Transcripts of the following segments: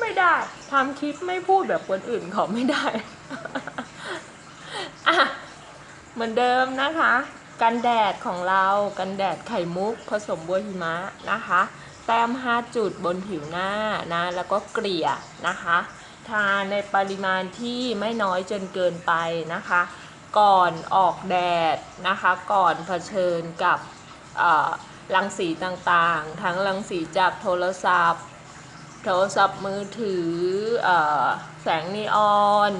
ไม่ได้ทำคลิปไม่พูดแบบคนอื่นเขาไม่ได้อะเหมือนเดิมนะคะ กันแดดของเรากันแดดไข่มุกผสมบัวหิมะนะคะ แต้ม 5 จุดบนผิวหน้านะ แล้วก็เกลี่ยนะคะ ทาในปริมาณที่ไม่น้อยจนเกินไปนะคะ ก่อนออกแดดนะคะ ก่อนเผชิญกับ รังสีต่างๆ ทั้งรังสีจากโทรศัพท์ โทรศัพท์มือถือออแสงนีออน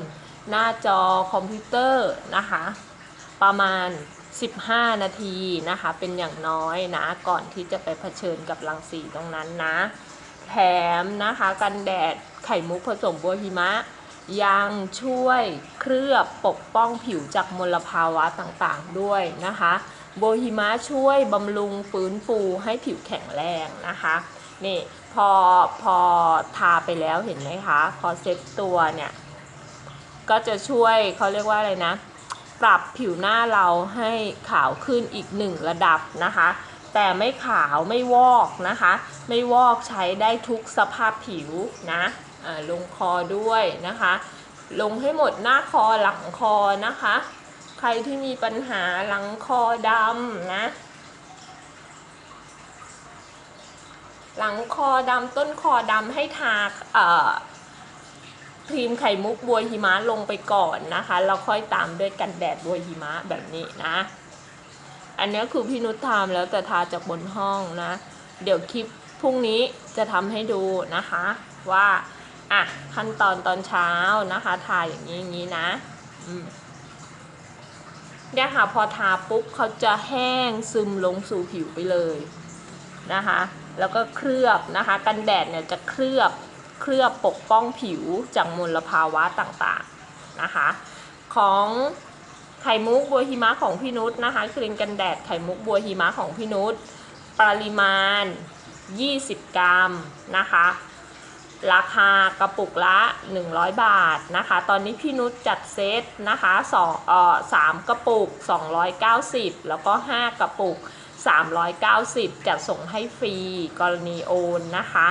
หน้าจอคอมพิวเตอร์นะคะ ประมาณ 15 นาทีนะคะ เป็นอย่างน้อยนะ ก่อนที่จะไปเผชิญกับรังสีตรงนั้นนะ แถมนะคะกันแดดไข่มุกผสมบัวหิมะยังช่วยเคลือบปกป้องผิวจากมลภาวะต่างๆด้วยนะคะ โบวหิมะช่วยบำรุงฟื้นฟูให้ผิวแข็งแรงนะคะนี่พอพอทาไปแล้วเห็นไหมคะ พอเซ็ตตัวเนี่ย ก็จะช่วยเขาเรียกว่าอะไรนะ ปรับผิวหน้าเราให้ขาวขึ้นอีกหนึ่งระดับนะคะ แต่ไม่ขาวไม่วอกนะคะ ไม่วอกใช้ได้ทุกสภาพผิวนะลงคอด้วยนะคะ ลงให้หมดหน้าคอหลังคอนะคะ ใครที่มีปัญหาหลังคอดำนะ หลังคอดำต้นคอดำให้ทาเอ่อครีมไข่มุกบัวหิมะลงไปก่อนนะคะแล้วค่อยตามด้วยกันแดดบัวหิมะแบบนี้นะ อันนี้คือพี่นุชทำแล้วแต่ทาจากบนห้องนะ เดี๋ยวคลิปพรุ่งนี้จะทำให้ดูนะคะว่าอะขั้นตอนตอนเช้านะคะทาอย่างนี้อย่างนี้นะ อืม เนี่ยค่ะพอทาปุ๊บเขาจะแห้งซึมลงสู่ผิวไปเลยนะคะ แล้วก็เคลือบนะคะ กันแดดเนี่ยจะเคลือบเคลือบปกป้องผิวจากมลภาวะต่างๆนะคะ ของไข่มุกบัวหิมะของพี่นุชนะคะครีมกันแดดไข่มุกบัวหิมะของพี่นุชปริมาณ 20 กรัมนะคะ ราคากระปุกละ 100 บาทนะคะ ตอนนี้พี่นุชจัดเซตนะคะสองเอ่อสามกระปุก 290 แล้วก็ 5 กระปุก 390 จัดส่งให้ฟรีกรณีโอนนะคะ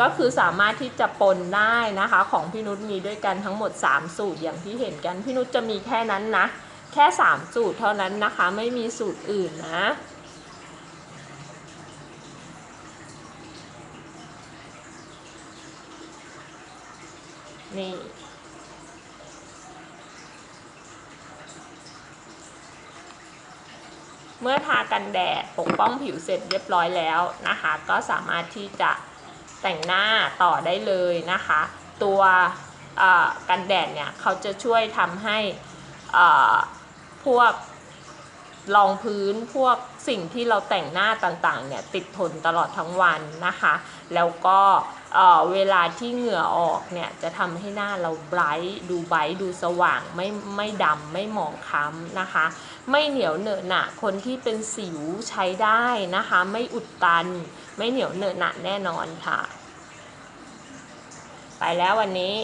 ก็คือสามารถที่จะปนได้นะคะ ของพี่นุชมีด้วยกันทั้งหมด 3 สูตรอย่างที่เห็นกัน พี่นุชจะมีแค่นั้นนะ แค่ 3 สูตรเท่านั้นนะคะ ไม่มีสูตรอื่นนะ นี่เมื่อทากันแดดปกป้องผิวเสร็จเรียบร้อยแล้วนะคะ ก็สามารถที่จะแต่งหน้าต่อได้เลยนะคะ ตัวกันแดดเนี่ยเขาจะช่วยทำให้พวกรองพื้นพวกสิ่งที่เราแต่งหน้าต่างๆเนี่ยติดทนตลอดทั้งวันนะคะ แล้วก็ เเวลาที่เหงื่อออกเนี่ยจะทำให้หน้าเราไบรท์ดูไบรท์ดูสว่างไม่ไม่ดำไม่หมองคล้ำนะคะ ไม่เหนียวเหนอะหนะคนที่เป็นสิวใช้ได้นะคะ ไม่อุดตัน ไม่เหนียวเหนอะหนะแน่นอนค่ะ ไปแล้ววันนี้